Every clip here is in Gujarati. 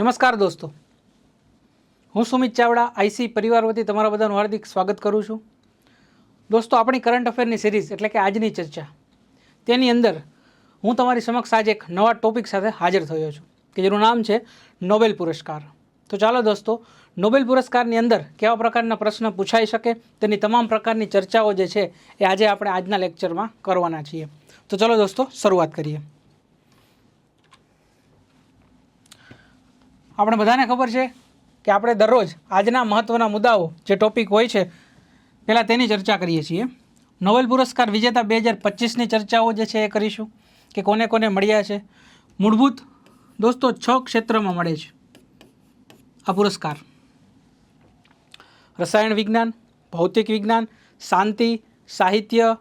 નમસ્કાર દોસ્તો. હું સુમિત ચાવડા આઈસી પરિવાર વતી તમારા બધાનું હાર્દિક સ્વાગત કરું છું. દોસ્તો, આપણી કરંટ અફેરની સિરીઝ એટલે કે આજની ચર્ચા, તેની અંદર હું તમારી સમક્ષ આજે એક નવા ટોપિક સાથે હાજર થયો છું, કે જેનું નામ છે નોબેલ પુરસ્કાર. તો ચાલો દોસ્તો નોબેલ પુરસ્કારની અંદર કેવા પ્રકારના પ્રશ્ન પૂછાઈ શકે, તેની તમામ પ્રકારની ચર્ચાઓ જે છે એ આજે આપણે આજના લેક્ચરમાં કરવાના છીએ. તો ચલો દોસ્તો, શરૂઆત કરીએ. આપણે બધાને ખબર છે કે આપણે દરરોજ આજના મહત્ત્વના મુદ્દાઓ જે ટોપિક હોય છે, પહેલાં તેની ચર્ચા કરીએ છીએ. નોબેલ પુરસ્કાર વિજેતા બે હજાર પચીસની ચર્ચાઓ જે છે એ કરીશું કે કોને કોને મળ્યા છે. મૂળભૂત દોસ્તો, છ ક્ષેત્રમાં મળે છે આ પુરસ્કાર. રસાયણ વિજ્ઞાન, ભૌતિક વિજ્ઞાન, શાંતિ, સાહિત્ય,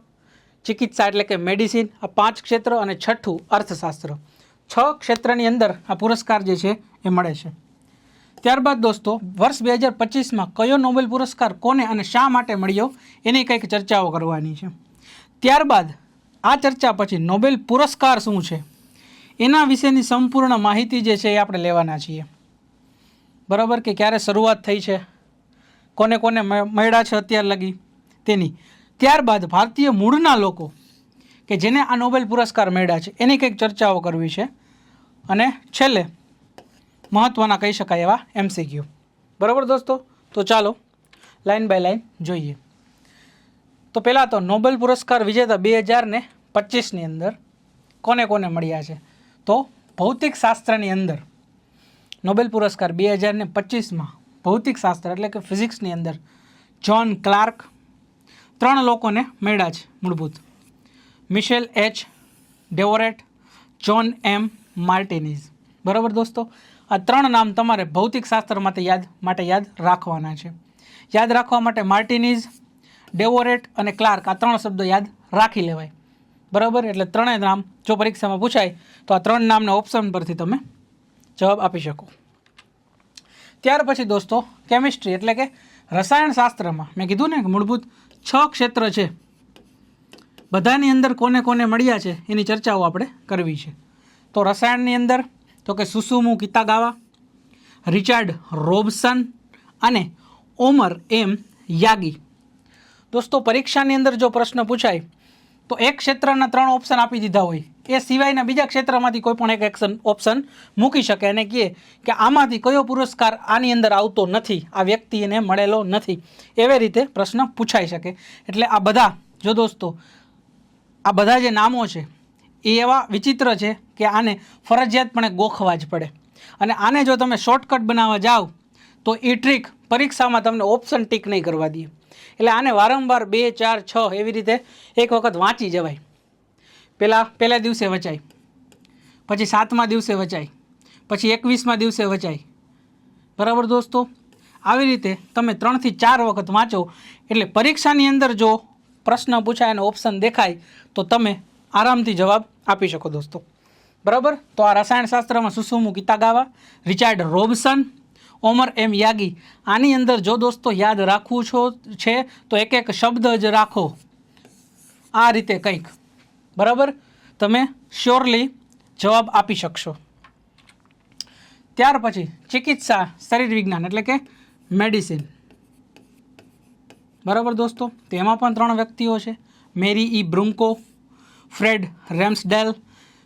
ચિકિત્સા એટલે કે મેડિસિન, આ પાંચ ક્ષેત્ર અને છઠ્ઠું અર્થશાસ્ત્ર. છ ક્ષેત્રની અંદર આ પુરસ્કાર જે છે એ મળે છે. ત્યારબાદ દોસ્તો, વર્ષ બે હજાર પચીસમાં કયો નોબેલ પુરસ્કાર કોને અને શા માટે મળ્યો એની કંઈક ચર્ચાઓ કરવાની છે. ત્યારબાદ આ ચર્ચા પછી નોબેલ પુરસ્કાર શું છે? એના વિશેની સંપૂર્ણ માહિતી જે છે એ આપણે લેવાના છીએ. બરાબર કે ક્યારે શરૂઆત થઈ છે? કોને કોને મળ્યા છે અત્યાર લગી? તેની. ત્યારબાદ ભારતીય મૂળના લોકો કે જેને આ નોબેલ પુરસ્કાર મળ્યા છે, એની કંઈક ચર્ચાઓ કરવી છે. અને છેલ્લે મહત્ત્વના કહી શકાય એવા એમસીક્યુ બરાબર દોસ્તો? તો ચાલો લાઈન બાય લાઈન જોઈએ. તો પહેલાં તો નોબેલ પુરસ્કાર વિજેતા બે હજાર ને પચીસની અંદર કોને કોને મળ્યા છે? તો ભૌતિક શાસ્ત્રની અંદર નોબેલ પુરસ્કાર બે હજાર ને પચીસમાં ભૌતિક શાસ્ત્ર એટલે કે ફિઝિક્સની અંદર જ્હોન ક્લાર્ક ત્રણ લોકોને મળ્યા છે મૂળભૂત. Michel H Devoret John M Martinis બરાબર દોસ્તો? આ ત્રણ નામ તમારે ભૌતિક શાસ્ત્ર માટે યાદ માટે યાદ રાખવાના છે. યાદ રાખવા માટે માર્ટિનીઝ, ડેવોરેટ અને ક્લાર્ક આ ત્રણ શબ્દો યાદ રાખી લેવાય. બરાબર? એટલે ત્રણેય નામ જો પરીક્ષામાં પૂછાય, તો આ ત્રણ નામના ઓપ્શન પરથી તમે જવાબ આપી શકો. ત્યાર પછી દોસ્તો કેમિસ્ટ્રી એટલે કે રસાયણશાસ્ત્રમાં મેં કીધું ને કે મૂળભૂત છ ક્ષેત્ર છે. બધાની અંદર કોને કોને મળ્યા છે એની ચર્ચાઓ આપણે કરવી છે. તો રસાયણની અંદર તો કે સુસુમુ કિતાગાવા રિચાર્ડ રોબસન અને ઓમર એમ યાગી. દોસ્તો, પરીક્ષાની અંદર જો પ્રશ્ન પૂછાય, તો એક ક્ષેત્રના ત્રણ ઓપ્શન આપી દીધા હોય. એ સિવાયના બીજા ક્ષેત્રમાંથી કોઈ પણ એક એક્શન ઓપ્શન મૂકી શકે અને કહે કે આમાંથી કયો પુરસ્કાર આની અંદર આવતો નથી, આ વ્યક્તિ એને મળેલો નથી. એવી રીતે પ્રશ્ન પૂછાઈ શકે. એટલે આ બધા, જો દોસ્તો, આ બધા જે નામો છે એ એવા વિચિત્ર છે કે આને ફરજિયાતપણે ગોખવા જ પડે. અને આને જો તમે શોર્ટકટ બનાવવા જાઓ, તો એ ટ્રીક પરીક્ષામાં તમને ઓપ્શન ટીક નહીં કરવા દે. એટલે આને વારંવાર બે, ચાર, છ એવી રીતે એક વખત વાંચી જવાય. પહેલાં પહેલા દિવસે વચાય. પછી સાતમા દિવસે વચાય. પછી એકવીસમા દિવસે વચાય. બરાબર દોસ્તો? આવી રીતે તમે ત્રણથી ચાર વખત વાંચો. એટલે પરીક્ષાની અંદર જો પ્રશ્ન પૂછાય અને ઓપ્શન દેખાય, તો તમે આરામથી જવાબ આપી શકો દોસ્તો. બરાબર? તો આ રસાયણશાસ્ત્રમાં Susumu Kitagawa Richard Robson, Omar M Yaghi. આની અંદર જો દોસ્તો યાદ રાખવું છો છે, તો એક એક શબ્દ જ રાખો. આ રીતે કંઈક. બરાબર? તમે શ્યોરલી જવાબ આપી શકશો. ત્યાર પછી ચિકિત્સા, શરીર વિજ્ઞાન એટલે કે મેડિસિન. બરાબર દોસ્તો? તેમાં પણ ત્રણ વ્યક્તિઓ છે. મેરી ઈ બ્રુન્કો ફ્રેડ રેમ્સડેલ,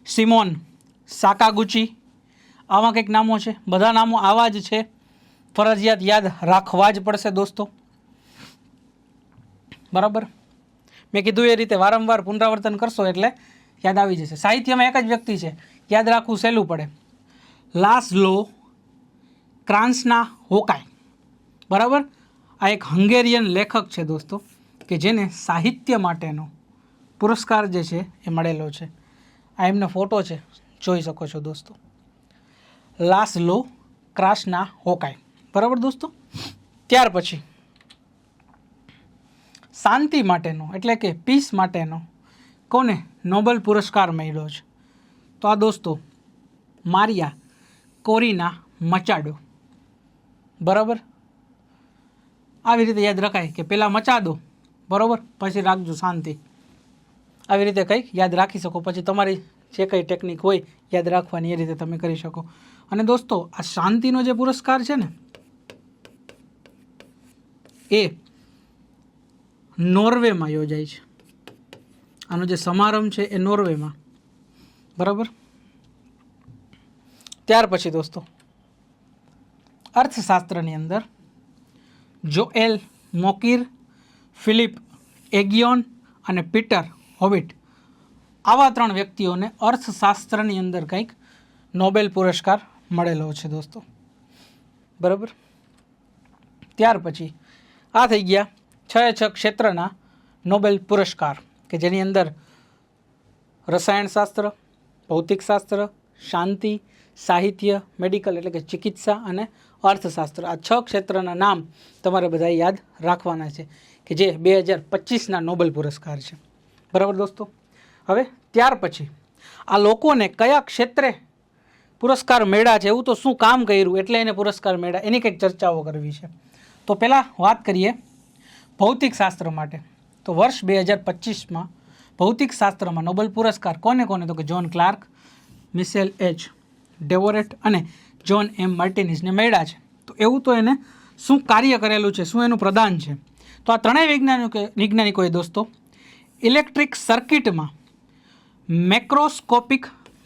સિમોન, સાકાગુચી, આવા કંઈક નામો છે. બધા નામો આવા જ છે. ફરજિયાત યાદ રાખવા જ પડશે દોસ્તો. બરાબર? મેં કીધું એ રીતે વારંવાર પુનરાવર્તન કરશો એટલે યાદ આવી જશે. સાહિત્યમાં એક જ વ્યક્તિ છે. યાદ રાખવું સહેલું પડે. લાસલો ક્રાન્સના હોકાય. બરાબર? આ એક હંગેરિયન લેખક છે દોસ્તો, કે જેને સાહિત્ય માટેનો પુરસ્કાર જે છે એ મળેલો છે. આ એમનો ફોટો છે. જોઈ શકો છો દોસ્તો. લાસલો ક્રાસના હોકાય. બરાબર દોસ્તો? ત્યાર પછી, શાંતિ માટેનો, એટલે કે પીસ માટેનો કોને નોબેલ પુરસ્કાર મળ્યો છે? તો આ દોસ્તો, મારિયા કોરીના મચાડો. બરાબર? આવી રીતે યાદ રખાય કે પહેલાં મચાદો બરાબર? પછી રાખજો શાંતિ. આવી રીતે કંઈક યાદ રાખી શકો. પછી તમારી જે કંઈ ટેકનિક હોય, યાદ રાખવાની એ રીતે તમે કરી શકો. અને દોસ્તો, આ શાંતિનો જે પુરસ્કાર છે ને, એ નોર્વેમાં યોજાય છે. આનો જે સમારંભ છે એ નોર્વેમાં. બરાબર? ત્યાર પછી દોસ્તો, અર્થશાસ્ત્રની અંદર, જોએલ મોકીર, ફિલિપ એગિયોન અને પીટર હોવિટ. આવા ત્રણ વ્યક્તિઓને અર્થશાસ્ત્રની અંદર કંઈક નોબેલ પુરસ્કાર મળેલો છે દોસ્તો. બરાબર? ત્યાર પછી આ થઈ ગયા છ છ ક્ષેત્રના નોબેલ પુરસ્કાર, કે જેની અંદર રસાયણશાસ્ત્ર ભૌતિકશાસ્ત્ર શાંતિ, સાહિત્ય, મેડિકલ એટલે કે ચિકિત્સા અને અર્થશાસ્ત્ર. આ છ ક્ષેત્રના નામ તમારે બધા યાદ રાખવાના છે, કે જે બે હજાર પચીસના નોબેલ પુરસ્કાર છે. બરાબર દોસ્તો? હવે ત્યાર પછી આ લોકોને કયા ક્ષેત્રે પુરસ્કાર મેળ્યા છે એવું તો શું કામ કર્યું? એટલે એને પુરસ્કાર મેળ્યા એની કંઈક ચર્ચાઓ કરવી છે. તો પહેલાં વાત કરીએ ભૌતિકશાસ્ત્ર માટે. તો વર્ષ બે હજાર પચીસમાં ભૌતિકશાસ્ત્રમાં નોબેલ પુરસ્કાર કોને કોને? તો કે John Clarke Michel H Devoret અને જ્હોન એમ માર્ટિનિસને મેળ્યા છે. તો એવું તો એને શું કાર્ય કરેલું છે? શું એનું પ્રદાન છે? તો આ ત્રણેય વૈજ્ઞાનિકો વૈજ્ઞાનિકોએ દોસ્તો ઇલેક્ટ્રિક સર્કિટમાં મેક્રોસ્કોપિક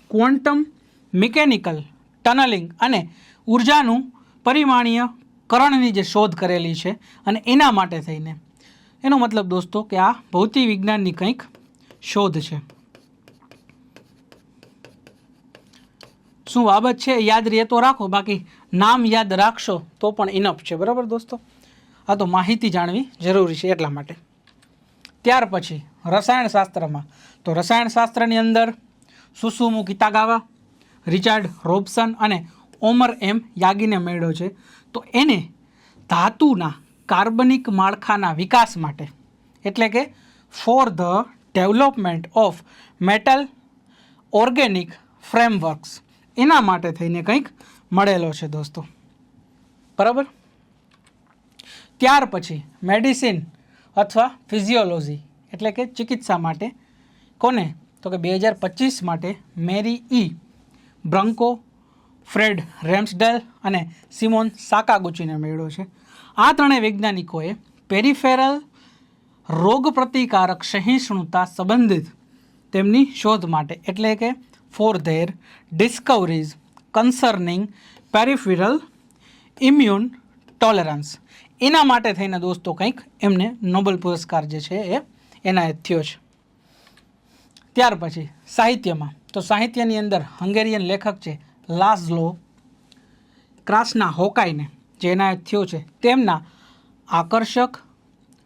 ક્વોન્ટમ મિકેનિકલ ટનલિંગ અને ઉર્જાનું પરિમાણીય કરણની જે શોધ કરેલી છે અને એના માટે થઈને. એનો મતલબ દોસ્તો કે આ ભૌતિક વિજ્ઞાનની કંઈક શોધ છે. શું બાબત છે? યાદ રહે તો રાખો, બાકી નામ યાદ રાખશો તો પણ ઇનફ છે. બરાબર દોસ્તો? આ તો માહિતી જાણવી જરૂરી છે એટલા માટે. ત્યાર પછી રસાયણશાસ્ત્રમાં તો રસાયણશાસ્ત્રની અંદર સુસુમુ કિતાગાવા, રિચાર્ડ રોબસન અને ઓમર એમ યાગીને મેળ્યો છે. તો એને ધાતુના કાર્બનિક માળખાના વિકાસ માટે, એટલે કે for the development of metal organic frameworks એના માટે થઈને કંઈક મળેલો છે દોસ્તો. બરાબર? ત્યાર પછી મેડિસિન અથવા ફિઝિયોલોજી એટલે કે ચિકિત્સા માટે. કોને? તો કે બે હજાર પચીસ માટે મેરી ઈ, બ્રંકો, ફ્રેડ રેમ્સડેલ અને સિમોન સાકાગુચીને મેળવ્યો છે. આ ત્રણેય વૈજ્ઞાનિકોએ પેરિફેરલ રોગ પ્રતિકારક સહિષ્ણુતા સંબંધિત તેમની શોધ માટે, એટલે કે for their discoveries concerning peripheral immune tolerance. એના માટે થઈને દોસ્તો કંઈક એમને નોબેલ પુરસ્કાર જે છે એ એનાયત થયો છે. ત્યાર પછી સાહિત્યમાં, તો સાહિત્યની અંદર હંગેરિયન લેખક છે લાઝલો ક્રાસના હોકાઈને જે એનાયત થયો છે, તેમના આકર્ષક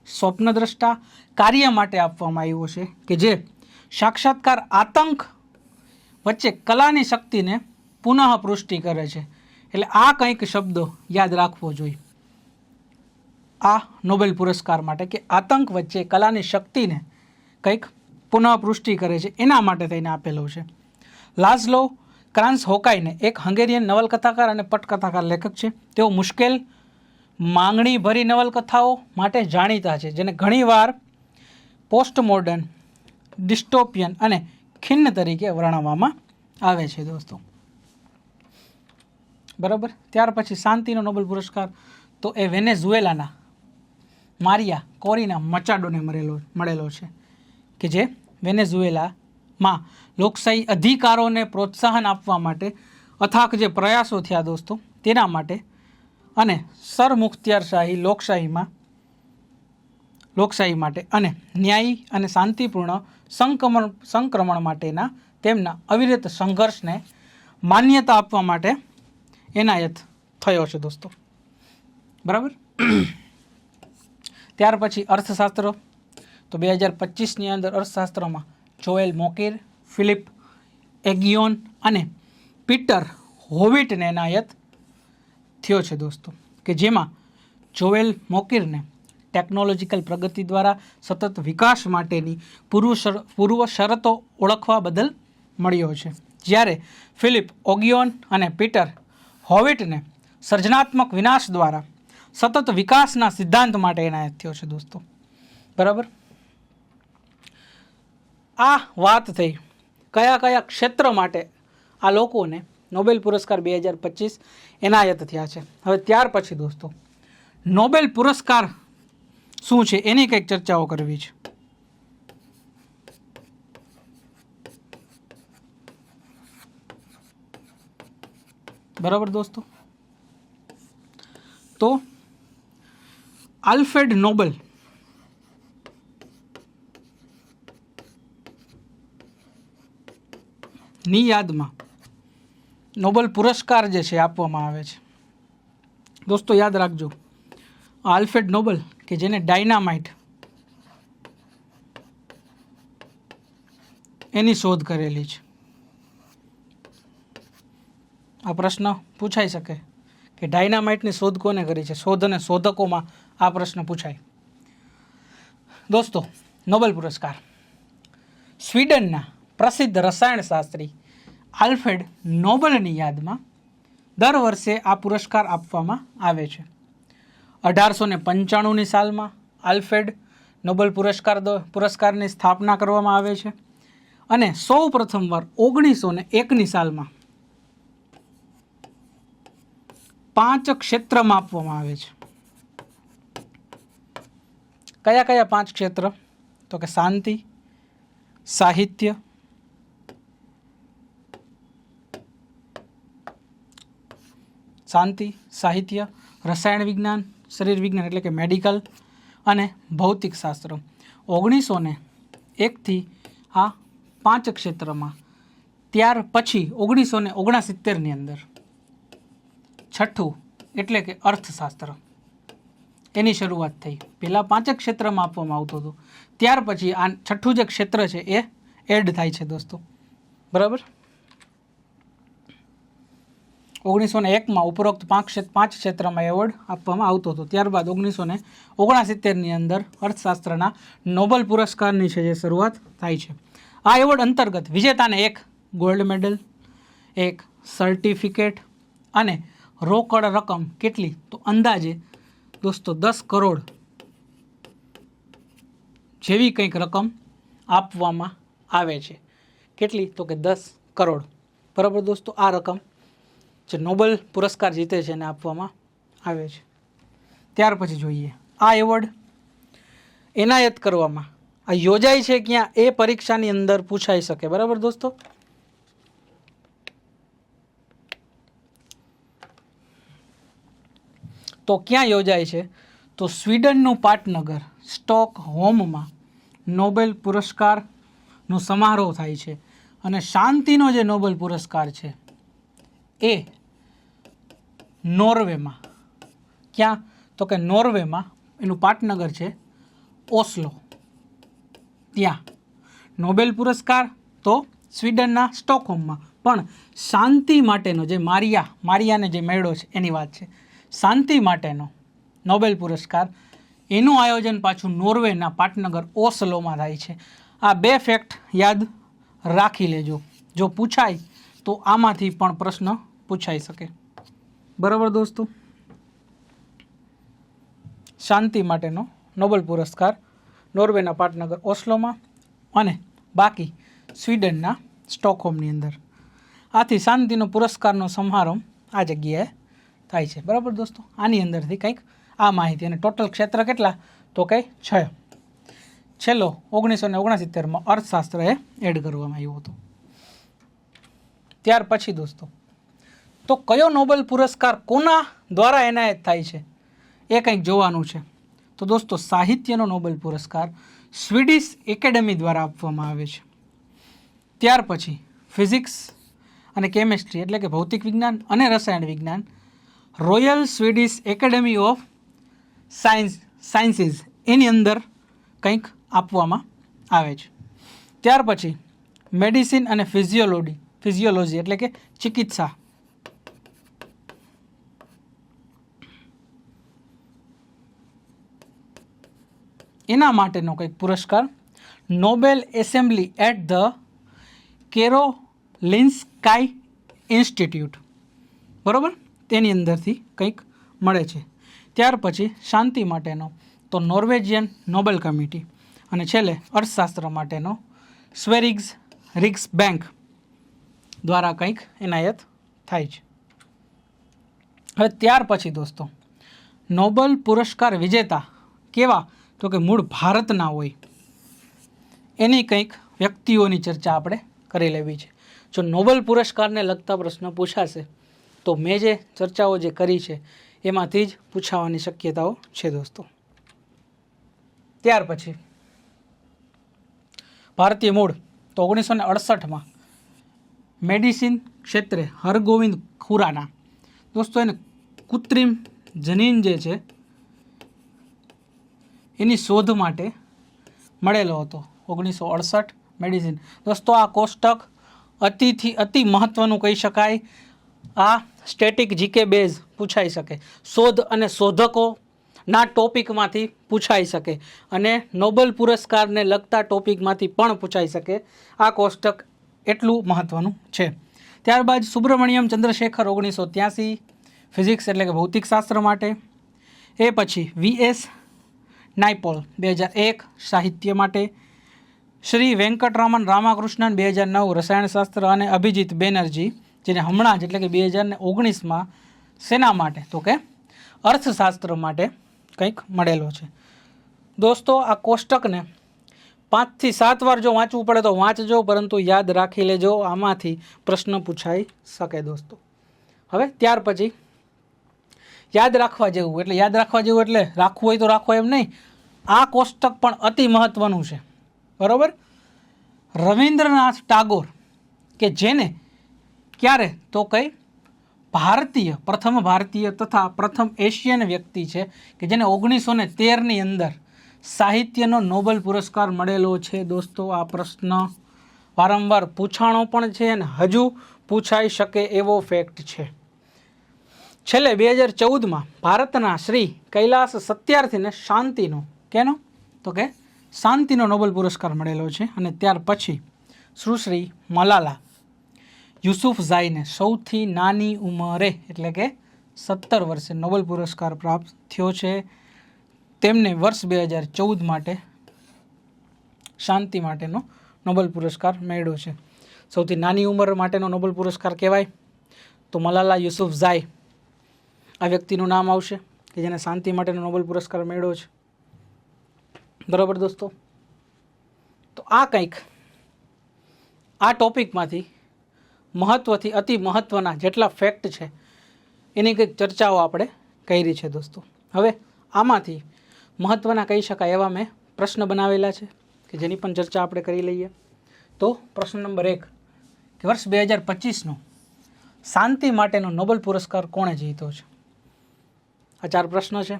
સ્વપ્નદ્રષ્ટા કાર્ય માટે આપવામાં આવ્યો છે કે જે સાક્ષાત્કાર આતંક વચ્ચે કલાની શક્તિને પુનઃ પુષ્ટિ કરે છે. એટલે આ કંઈક શબ્દો યાદ રાખવો જોઈએ. આ નોબેલ પુરસ્કાર માટે કે આતંક વચ્ચે કલાની શક્તિને કંઈક પુનઃપૃષ્ટિ કરે છે, એના માટે થઈને આપેલો છે. લાઝલો ક્રાન્સ હોકાઈને એક હંગેરિયન નવલકથાકાર અને પટકથાકાર લેખક છે. તેઓ મુશ્કેલ, માંગણીભરી નવલકથાઓ માટે જાણીતા છે, જેને ઘણીવાર પોસ્ટ મોડર્ન ડિસ્ટોપિયન અને ખિન્ન તરીકે વર્ણવવામાં આવે છે, દોસ્તો. બરાબર? ત્યાર પછી શાંતિનો નોબેલ પુરસ્કાર તો એ વેનેઝુએલાના મારિયા કોરીના મચાડોને મળેલો મળેલો છે. કે જે વેનેઝુએલામાં લોકશાહી અધિકારોને પ્રોત્સાહન આપવા માટે અથાક જે પ્રયાસો થયા દોસ્તો, તેના માટે અને સરમુખત્યારશાહી લોકશાહીમાં લોકશાહી માટે અને ન્યાયી અને શાંતિપૂર્ણ સંક્રમણ સંક્રમણ માટેના તેમના અવિરત સંઘર્ષને માન્યતા આપવા માટે એનાયત થયો છે દોસ્તો. બરાબર? ત્યાર પછી અર્થશાસ્ત્ર. તો બે હજાર પચીસની અંદર અર્થશાસ્ત્રમાં જોએલ મોકીર, ફિલિપ એગિયોન અને પીટર હોવિટને એનાયત થયો છે દોસ્તો, કે જેમાં જોએલ મોકીરને ટેકનોલોજીકલ પ્રગતિ દ્વારા સતત વિકાસ માટેની પૂર્વ પૂર્વ શરતો ઓળખવા બદલ મળ્યો છે. જ્યારે ફિલિપ ઓગિયોન અને પીટર હોવિટને સર્જનાત્મક વિનાશ દ્વારા સતત વિકાસના સિદ્ધાંત માટે એનાયત થયો છે દોસ્તો. બરાબર? આ વાત થઈ કયા કયા ક્ષેત્ર માટે આ લોકોને નોબેલ પુરસ્કાર બે હજાર પચીસ એનાયત થયા છે. હવે ત્યાર પછી દોસ્તો, નોબેલ પુરસ્કાર શું છે એની કંઈક ચર્ચાઓ કરવી છે. બરાબર દોસ્તો? તો આલ્ફ્રેડ નોબલ. ની યાદમાં નોબલ પુરસ્કાર જે છે આપવામાં આવે છે. દોસ્તો, યાદ રાખજો. આલ્ફ્રેડ નોબલ કે જેને ડાયનામાઇટ એની શોધ કરેલી છે. આ પ્રશ્ન પૂછાઈ શકે? કે ડાયનામાઇટની શોધ કોને કરી છે? શોધ અને શોધકોમાં આ પ્રશ્ન પૂછાય. દોસ્તો, નોબેલ પુરસ્કાર. સ્વીડનના પ્રસિદ્ધ રસાયણશાસ્ત્રી આલ્ફ્રેડ નોબલની યાદમાં દર વર્ષે આ પુરસ્કાર આપવામાં આવે છે. અઢારસો ને પંચાણુંની સાલમાં આલ્ફ્રેડ નોબેલ પુરસ્કાર પુરસ્કારની સ્થાપના કરવામાં આવે છે. અને સૌ પ્રથમવાર ઓગણીસો ને એકની સાલમાં પાંચ ક્ષેત્રમાં આપવામાં આવે છે. કયા કયા પાંચ ક્ષેત્ર? તો કે શાંતિ, સાહિત્ય શાંતિ, સાહિત્ય, રસાયણ વિજ્ઞાન, શરીર વિજ્ઞાન એટલે કે મેડિકલ અને ભૌતિક શાસ્ત્ર. ઓગણીસો ને એકથી આ પાંચ ક્ષેત્રમાં, ત્યાર પછી ઓગણીસો ને ઓગણસિત્તેરની અંદર છઠ્ઠું એટલે કે અર્થશાસ્ત્ર. એની શરૂઆત થઈ. પહેલાં પાંચક ક્ષેત્રમાં આપવામાં આવતું હતું. ત્યાર પછી આ છઠ્ઠું જે ક્ષેત્ર છે એ એડ થાય છે દોસ્તો. બરાબર? ઓગણીસો ને એકમાં ઉપરોક્ત પાંચ પાંચ ક્ષેત્રમાં એવોર્ડ આપવામાં આવતો હતો. ત્યારબાદ ઓગણીસો ને ઓગણસિત્તેરની અંદર અર્થશાસ્ત્રના નોબેલ પુરસ્કારની છે જે શરૂઆત થાય છે. આ એવોર્ડ અંતર્ગત વિજેતાને એક ગોલ્ડ મેડલ એક સર્ટિફિકેટ અને રોકડ રકમ કેટલી? તો અંદાજે દોસ્તો દસ કરોડ જેવી કંઈક રકમ આપવામાં આવે છે. કેટલી? તો કે દસ કરોડ. બરાબર દોસ્તો, આ રકમ જે નોબલ પુરસ્કાર જીતે છે એને આપવામાં આવે છે. ત્યાર પછી જોઈએ. આ એવોર્ડ એનાયત કરવામાં. આ યોજાય છે ક્યાં? એ પરીક્ષાની અંદર પૂછાઈ શકે. બરાબર દોસ્તો? તો ક્યાં યોજાય છે? તો સ્વીડનનું પાટનગર, સ્ટોક હોમમાં નોબેલ પુરસ્કારનો સમારોહ થાય છે અને શાંતિનો જે નોબેલ પુરસ્કાર છે એ નોર્વેમાં. ક્યાં? તો કે નોર્વેમાં, એનું પાટનગર છે ઓસ્લો. ત્યાં. નોબેલ પુરસ્કાર તો સ્વીડનના સ્ટોકહોમમાં. પણ શાંતિ માટેનો જે મારિયા, મારિયાને જે મેળો છે, એની વાત છે. શાંતિ માટેનો નોબેલ પુરસ્કાર. એનું આયોજન પાછું નોર્વેના પાટનગર ઓસલોમાં થાય છે. આ બે ફેક્ટ યાદ રાખી લેજો. જો પૂછાય તો આમાંથી પણ પ્રશ્ન પૂછાઈ શકે. બરાબર દોસ્તો? શાંતિ માટેનો નોબેલ પુરસ્કાર નોર્વેના પાટનગર ઓસ્લોમાં અને બાકી સ્વીડનના સ્ટોકહોમની અંદર. આથી શાંતિનો પુરસ્કારનો સમારંભ આ જગ્યાએ થાય છે. બરાબર દોસ્તો? આની અંદરથી કંઈક આ માહિતી અને ટોટલ ક્ષેત્ર કેટલા? તો કંઈ છ. છેલ્લો ઓગણીસો ને ઓગણસિત્તેરમાં અર્થશાસ્ત્ર એ એડ કરવામાં આવ્યું હતું. ત્યાર પછી દોસ્તો, તો કયો નોબેલ પુરસ્કાર કોના દ્વારા એનાયત થાય છે? એ કંઈક જોવાનું છે. તો દોસ્તો, સાહિત્યનો નોબેલ પુરસ્કાર સ્વીડિશ એકેડેમી દ્વારા આપવામાં આવે છે. ત્યાર પછી ફિઝિક્સ અને કેમેસ્ટ્રી એટલે કે ભૌતિક વિજ્ઞાન અને રસાયણ વિજ્ઞાન Royal Swedish Academy of Science Sciences એની અંદર કંઈક આપવામાં આવે છે. ત્યાર પછી મેડિસિન અને ફિઝિયોલોજી ફિઝિયોલોજી એટલે કે ચિકિત્સા. એના માટેનો કંઈક પુરસ્કાર Nobel Assembly at the Karolinska Institute બરાબર? તેની અંદરથી કંઈક મળે છે. ત્યાર પછી શાંતિ માટેનો તો નોર્વેજિયન નોબેલ કમિટી અને છેલ્લે અર્થશાસ્ત્ર માટેનો સ્વેરિગ્સ રિક્સ બેંક દ્વારા કંઈક એનાયત થાય છે. હવે ત્યાર પછી દોસ્તો, નોબલ પુરસ્કાર વિજેતા કેવા? તો કે મૂળ ભારતના હોય. એની કંઈક વ્યક્તિઓની ચર્ચા આપણે કરી લેવી છે. જો નોબલ પુરસ્કારને લગતા પ્રશ્ન પૂછાશે તો મેં જે ચર્ચાઓ જે કરી છે, એમાંથી જ પૂછાવાની શક્યતાઓ છે દોસ્તો. ત્યાર પછી, ભારતીય મૂળ તો ઓગણીસો ને અડસઠમાં મેડિસિન ક્ષેત્રે હરગોવિંદ ખુરાના. દોસ્તો, એને કૃત્રિમ જનીન જે છે, એની શોધ માટે મળેલો હતો ઓગણીસો અડસઠ મેડિસિન. દોસ્તો, આ કોષ્ટક અતિથી અતિ મહત્ત્વનું કહી શકાય. આ સ્ટેટિક જીકે બેઝ પૂછાઈ શકે. શોધ અને શોધકો ના ટોપિકમાંથી પૂછાઈ શકે અને નોબલ પુરસ્કારને લગતા ટોપિકમાંથી પણ પૂછાઈ શકે. આ કોષ્ટક એટલું મહત્ત્વનું છે. ત્યારબાદ સુબ્રમણ્યમ ચંદ્રશેખર ઓગણીસો ત્યાસી ફિઝિક્સ એટલે કે ભૌતિકશાસ્ત્ર માટે. એ પછી વીએસ નાઇપોલ બે હજાર એક, સાહિત્ય માટે. શ્રી વેંકટરામન રામાકૃષ્ણન, બે હજાર નવ, રસાયણશાસ્ત્ર અને અભિજીત બેનર્જી. જેને હમણાં જ એટલે કે બે હજાર ને ઓગણીસમાં સેના માટે, તો કે અર્થશાસ્ત્ર માટે કંઈક મળેલો છે. દોસ્તો, આ કોષ્ટકને પાંચથી સાત વાર જો વાંચવું પડે તો વાંચજો, પરંતુ યાદ રાખી લેજો, આમાંથી પ્રશ્ન પૂછાઈ શકે દોસ્તો. હવે ત્યાર પછી યાદ રાખવા જેવું, એટલે યાદ રાખવા જેવું એટલે રાખવું હોય તો રાખો એમ નહીં. આ કોષ્ટક પણ અતિ મહત્ત્વનું છે. બરાબર? રવિન્દ્રનાથ ટાગોર કે જેને ક્યારે? તો કઈ? ભારતીય, પ્રથમ ભારતીય તથા પ્રથમ એશિયન વ્યક્તિ છે કે જેને ઓગણીસો ને તેરની અંદર સાહિત્યનો નોબેલ પુરસ્કાર મળેલો છે. દોસ્તો, આ પ્રશ્ન વારંવાર પૂછાણો પણ છે અને હજુ પૂછાઈ શકે એવો ફેક્ટ છે. છેલ્લે બે હજાર ચૌદમાં ભારતના શ્રી કૈલાસ સત્યાર્થીને શાંતિનો, કેનો? તો કે શાંતિનો નોબેલ પુરસ્કાર મળેલો છે અને ત્યાર પછી સુશ્રી મલાલા યુસુફ ઝાઈને સૌથી નાની ઉંમરે, એટલે કે સત્તર વર્ષે નોબેલ પુરસ્કાર પ્રાપ્ત થયો છે. તેમને વર્ષ બે હજાર ચૌદ માટે શાંતિ માટેનો નોબેલ પુરસ્કાર મેળવ્યો છે. સૌથી નાની ઉંમર માટેનો નોબેલ પુરસ્કાર કહેવાય તો મલાલા યુસુફ ઝાઈ. આ વ્યક્તિનું નામ આવશે કે જેને શાંતિ માટેનો નોબેલ પુરસ્કાર મેળવ્યો છે. બરાબર દોસ્તો? તો આ કંઈક આ ટોપિકમાંથી મહત્ત્વથી અતિ મહત્ત્વના જેટલા ફેક્ટ છે, એની કંઈક ચર્ચાઓ આપણે કરી છે દોસ્તો. હવે આમાંથી મહત્ત્વના કહી શકાય એવા મેં પ્રશ્ન બનાવેલા છે, કે જેની પણ ચર્ચા આપણે કરી લઈએ. તો પ્રશ્ન નંબર એક, કે વર્ષ બે હજાર પચીસનો શાંતિ માટેનો નોબેલ પુરસ્કાર કોણે જીત્યો છે? આ ચાર પ્રશ્ન છે.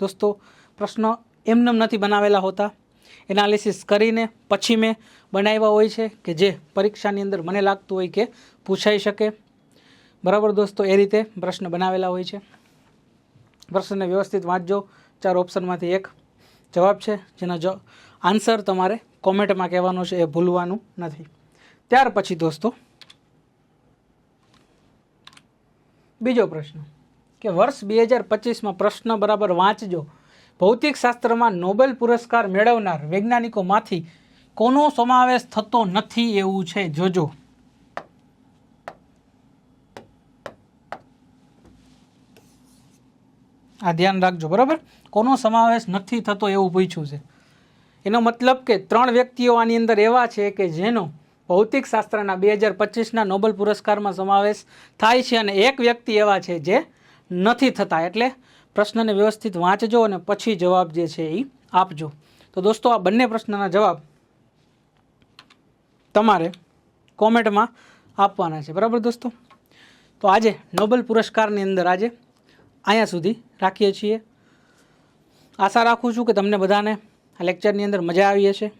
દોસ્તો, પ્રશ્ન એમનેમ નથી બનાવેલા હોતા. એનાલિસિસ કરીને પછી મેં બનાવ્યા હોય છે કે જે પરીક્ષાની અંદર મને લાગતું હોય કે પૂછાઈ શકે. બરાબર દોસ્તો, એ રીતે પ્રશ્ન બનાવેલા હોય છે. પ્રશ્નને વ્યવસ્થિત વાંચજો. ચાર ઓપ્શનમાંથી એક જવાબ છે, જેનો જ આન્સર તમારે કોમેન્ટમાં કહેવાનો છે, એ ભૂલવાનું નથી. ત્યાર પછી દોસ્તો, બીજો પ્રશ્ન કે વર્ષ બે હજાર પચીસમાં પ્રશ્ન બરાબર વાંચજો. ભૌતિક શાસ્ત્રમાં નોબેલ પુરસ્કાર મેળવનાર વૈજ્ઞાનિકોમાંથી કોનો સમાવેશ થતો નથી એવું છે? જોજો. આ ધ્યાન રાખજો, બરાબર? કોનો સમાવેશ નથી થતો એવું પૂછ્યું છે. એનો મતલબ કે ત્રણ વ્યક્તિઓ આની અંદર એવા છે કે જેનો ભૌતિક શાસ્ત્રના બે હજાર પચીસના નોબેલ પુરસ્કારમાં સમાવેશ થાય છે અને એક વ્યક્તિ એવા છે જે નથી થતા. એટલે પ્રશ્નને વ્યવસ્થિત વાંચજો અને પછી જવાબ જે છે એ આપજો. તો દોસ્તો, આ બંને પ્રશ્નના જવાબ તમારે કોમેન્ટમાં આપવાના છે. બરાબર દોસ્તો? તો આજે નોબેલ પુરસ્કારની અંદર આજે અહીંયા સુધી રાખીએ છીએ. આશા રાખું છું કે તમને બધાને આ લેક્ચરની અંદર મજા આવી હશે.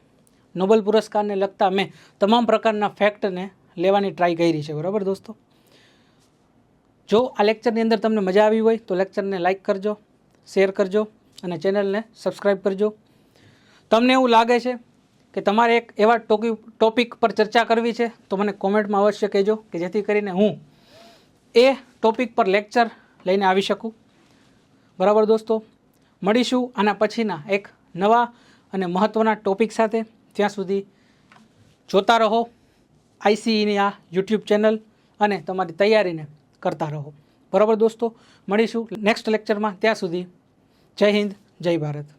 નોબેલ પુરસ્કારને લગતા મેં તમામ પ્રકારના ફેક્ટને લેવાની ટ્રાય કરી છે. બરાબર દોસ્તો? જો આ લેક્ચરની અંદર તમને મજા આવી હોય તો લેક્ચરને લાઇક કરજો શેર કરજો અને ચેનલને સબસ્ક્રાઈબ કરજો. તમને એવું લાગે છે કે તમારે એક એવા ટોકી ટોપિક પર ચર્ચા કરવી છે, તો મને કોમેન્ટમાં અવશ્ય કહેજો કે જેથી કરીને હું એ ટોપિક પર લેક્ચર લઈને આવી શકું. બરાબર દોસ્તો, મળીશું આના પછીના એક નવા અને મહત્ત્વના ટોપિક સાથે. ત્યાં સુધી જોતા રહો આઈસીઈની આ યુટ્યુબ ચેનલ અને તમારી તૈયારીને. કરતા રહો. બરાબર દોસ્તો મળીશું નેક્સ્ટ લેક્ચરમાં ત્યાં સુધી જય હિન્દ જય ભારત.